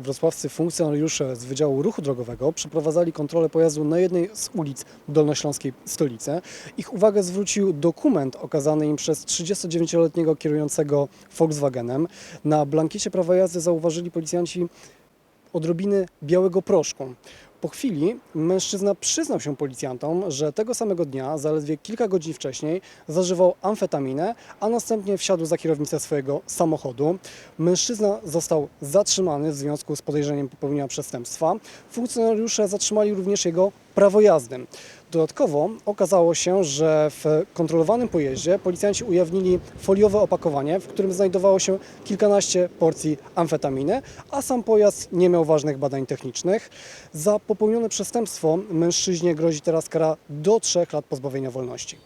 Wrocławscy funkcjonariusze z Wydziału Ruchu Drogowego przeprowadzali kontrolę pojazdu na jednej z ulic dolnośląskiej stolicy. Ich uwagę zwrócił dokument okazany im przez 39-letniego kierującego Volkswagenem. Na blankiecie prawa jazdy zauważyli policjanci odrobiny białego proszku. Po chwili mężczyzna przyznał się policjantom, że tego samego dnia, zaledwie kilka godzin wcześniej, zażywał amfetaminę, a następnie wsiadł za kierownicę swojego samochodu. Mężczyzna został zatrzymany w związku z podejrzeniem popełnienia przestępstwa. Funkcjonariusze zatrzymali również jego prawo jazdy. Dodatkowo okazało się, że w kontrolowanym pojeździe policjanci ujawnili foliowe opakowanie, w którym znajdowało się kilkanaście porcji amfetaminy, a sam pojazd nie miał ważnych badań technicznych. Za popełnione przestępstwo mężczyźnie grozi teraz kara do trzech lat pozbawienia wolności.